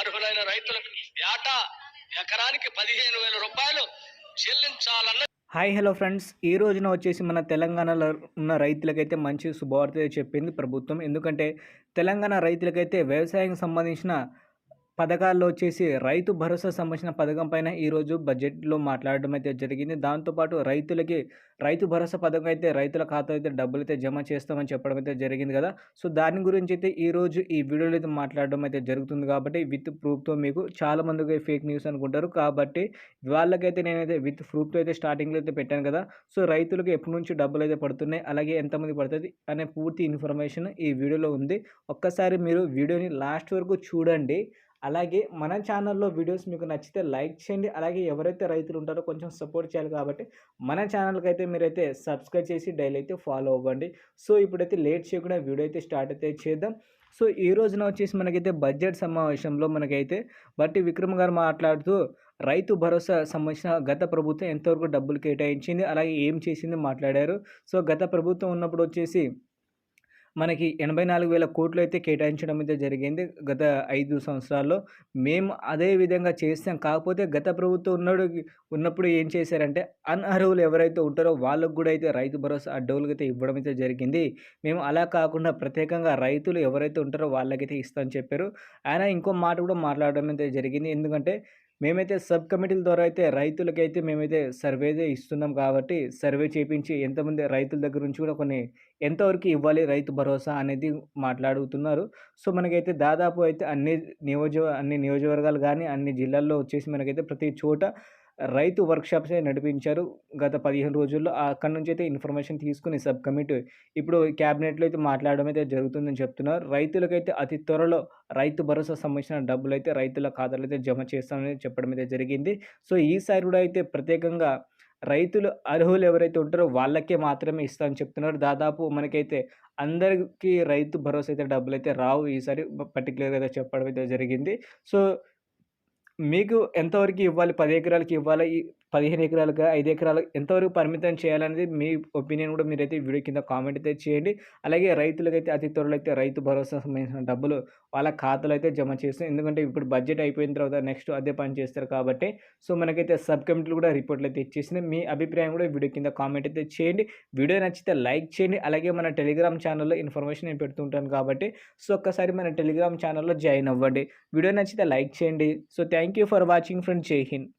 అర్హులైన రైతులకు ఏటా ఎకరానికి పదిహేను వేల రూపాయలు చెల్లించాలన్న హాయ్ హలో ఫ్రెండ్స్. ఈ రోజున వచ్చేసి మన తెలంగాణలో ఉన్న రైతులకైతే మంచి శుభవార్త చెప్పింది ప్రభుత్వం. ఎందుకంటే తెలంగాణ రైతులకైతే వ్యవసాయానికి సంబంధించిన పథకాల్లో వచ్చేసి రైతు భరోసా సంబంధించిన పథకం పైన ఈరోజు బడ్జెట్లో మాట్లాడడం అయితే జరిగింది. దాంతోపాటు రైతులకి రైతు భరోసా పథకం అయితే రైతుల ఖాతా అయితే డబ్బులు అయితే జమ చేస్తామని చెప్పడం అయితే జరిగింది కదా. సో దాని గురించి అయితే ఈరోజు ఈ వీడియోలో అయితే మాట్లాడడం అయితే జరుగుతుంది కాబట్టి విత్ ప్రూఫ్తో మీకు చాలా మందికి ఫేక్ న్యూస్ అనుకుంటారు. కాబట్టి వాళ్ళకైతే నేనైతే విత్ ప్రూఫ్తో అయితే స్టార్టింగ్లో అయితే పెట్టాను కదా. సో రైతులకు ఎప్పటి నుంచి డబ్బులు అయితే పడుతున్నాయి అలాగే ఎంతమంది పడుతుంది అనే పూర్తి ఇన్ఫర్మేషన్ ఈ వీడియోలో ఉంది. ఒక్కసారి మీరు వీడియోని లాస్ట్ వరకు చూడండి. అలాగే మన ఛానల్లో వీడియోస్ మీకు నచ్చితే లైక్ చేయండి. అలాగే ఎవరైతే రైతులు ఉంటారో కొంచెం సపోర్ట్ చేయాలి కాబట్టి మన ఛానల్కి అయితే మీరైతే సబ్స్క్రైబ్ చేసి డైలీ అయితే ఫాలో అవ్వండి. సో ఇప్పుడైతే లేట్ చేయకుండా వీడియో అయితే స్టార్ట్ అయితే చేద్దాం. సో ఈ రోజున వచ్చేసి మనకైతే బడ్జెట్ సమావేశంలో మనకైతే బట్టి విక్రమ్ గారు మాట్లాడుతూ రైతు భరోసా సంబంధించిన గత ప్రభుత్వం ఎంతవరకు డబ్బులు కేటాయించింది అలాగే ఏం చేసింది మాట్లాడారు. సో గత ప్రభుత్వం ఉన్నప్పుడు వచ్చేసి మనకి ఎనభై నాలుగు వేల కోట్లు అయితే కేటాయించడం అయితే జరిగింది గత ఐదు సంవత్సరాల్లో. మేము అదే విధంగా చేస్తాం. కాకపోతే గత ప్రభుత్వం ఉన్నాడు ఉన్నప్పుడు ఏం చేశారంటే అనర్హులు ఎవరైతే ఉంటారో వాళ్ళకు కూడా అయితే రైతు భరోసా అడ్డవులకు అయితే ఇవ్వడం అయితే జరిగింది. మేము అలా కాకుండా ప్రత్యేకంగా రైతులు ఎవరైతే ఉంటారో వాళ్ళకైతే ఇస్తామని చెప్పారు. ఆయన ఇంకో మాట కూడా మాట్లాడడం అయితే జరిగింది. ఎందుకంటే మేమైతే సబ్ కమిటీల ద్వారా అయితే రైతులకైతే మేమైతే సర్వే ఇస్తున్నాం కాబట్టి సర్వే చేయించి ఎంతమంది రైతుల దగ్గర నుంచి కూడా కొన్ని ఎంతవరకు ఇవ్వాలి రైతు భరోసా అనేది మాట్లాడుతున్నారు. సో మనకైతే దాదాపు అయితే అన్ని నియోజక అన్ని నియోజకవర్గాలు కానీ అన్ని జిల్లాల్లో వచ్చేసి మనకైతే ప్రతి చోట రైతు వర్క్షాప్స్ నడిపించారు. గత పదిహేను రోజుల్లో అక్కడి నుంచి అయితే ఇన్ఫర్మేషన్ తీసుకుని సబ్ కమిటీ ఇప్పుడు క్యాబినెట్లో అయితే మాట్లాడడం అయితే జరుగుతుందని చెప్తున్నారు. రైతులకైతే అతి త్వరలో రైతు భరోసా సంబంధించిన డబ్బులు అయితే రైతుల ఖాతాలో అయితే జమ చేస్తామని చెప్పడం అయితే జరిగింది. సో ఈసారి కూడా అయితే ప్రత్యేకంగా రైతులు అర్హులు ఎవరైతే ఉంటారో వాళ్ళకే మాత్రమే ఇస్తామని చెప్తున్నారు. దాదాపు మనకైతే అందరికీ రైతు భరోసా అయితే డబ్బులు అయితే రావు ఈసారి పర్టికులర్గా అయితే చెప్పడం అయితే జరిగింది. సో మీకు ఎంతవరకు ఇవ్వాలి? పది ఎకరాలకి ఇవ్వాలి? పదిహేను ఎకరాలుగా ఐదు ఎకరాలు ఎంతవరకు పరిమితం చేయాలనేది మీ ఒపీనియన్ కూడా మీరైతే వీడియో కింద కామెంట్ అయితే చేయండి. అలాగే రైతులకైతే అతి త్వరలో అయితే రైతు భరోసా సంబంధించిన డబ్బులు వాళ్ళ ఖాతాలో అయితే జమ చేస్తాం ఎందుకంటే ఇప్పుడు బడ్జెట్ అయిపోయిన తర్వాత నెక్స్ట్ అదే పని చేస్తారు కాబట్టి. సో మనకైతే సబ్ కమిటీలు కూడా రిపోర్ట్లు అయితే ఇచ్చేసింది మీ అభిప్రాయం కూడా వీడియో కింద కామెంట్ అయితే చేయండి. వీడియో నచ్చితే లైక్ చేయండి. అలాగే మన టెలిగ్రామ్ ఛానల్లో ఇన్ఫర్మేషన్ నేను పెడుతుంటాను కాబట్టి. సో ఒక్కసారి మన టెలిగ్రామ్ ఛానల్లో జాయిన్ అవ్వండి. వీడియో నచ్చితే లైక్ చేయండి. So thank you for watching friend Jai Hind.